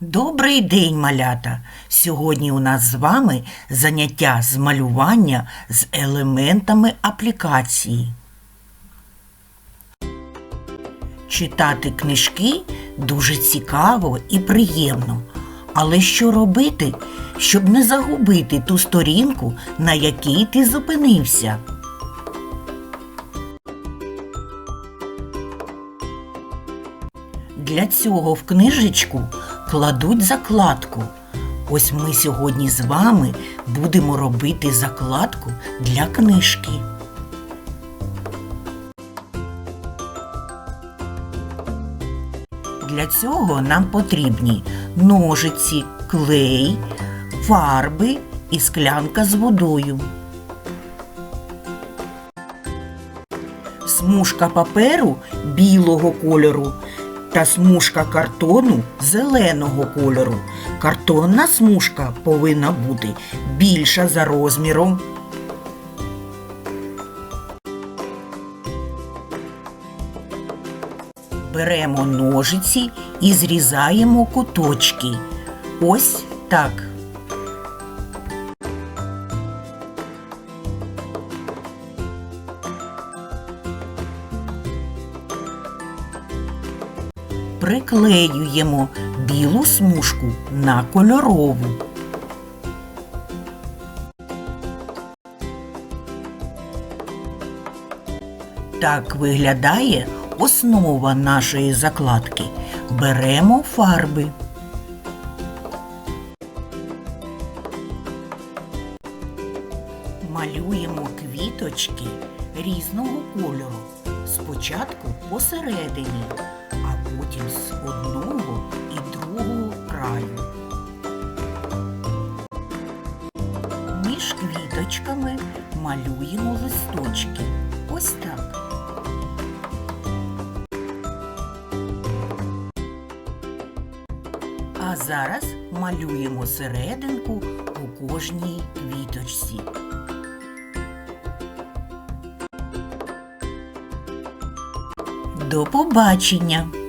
Добрий день, малята! Сьогодні у нас з вами заняття з малювання з елементами аплікації. Читати книжки дуже цікаво і приємно. Але що робити, щоб не загубити ту сторінку, на якій ти зупинився? Для цього в книжечку кладуть закладку. Ось ми сьогодні з вами будемо робити закладку для книжки. Для цього нам потрібні ножиці, клей, фарби і склянка з водою. Смужка паперу білого кольору та смужка картону зеленого кольору. Картонна смужка повинна бути більша за розміром. Беремо ножиці і зрізаємо куточки. Ось так. Приклеюємо білу смужку на кольорову. Так виглядає основа нашої закладки. Беремо фарби. Малюємо квіточки різного кольору. Спочатку посередині, потім з одного і другого краю. Між квіточками малюємо листочки. Ось так. А зараз малюємо серединку у кожній квіточці. До побачення!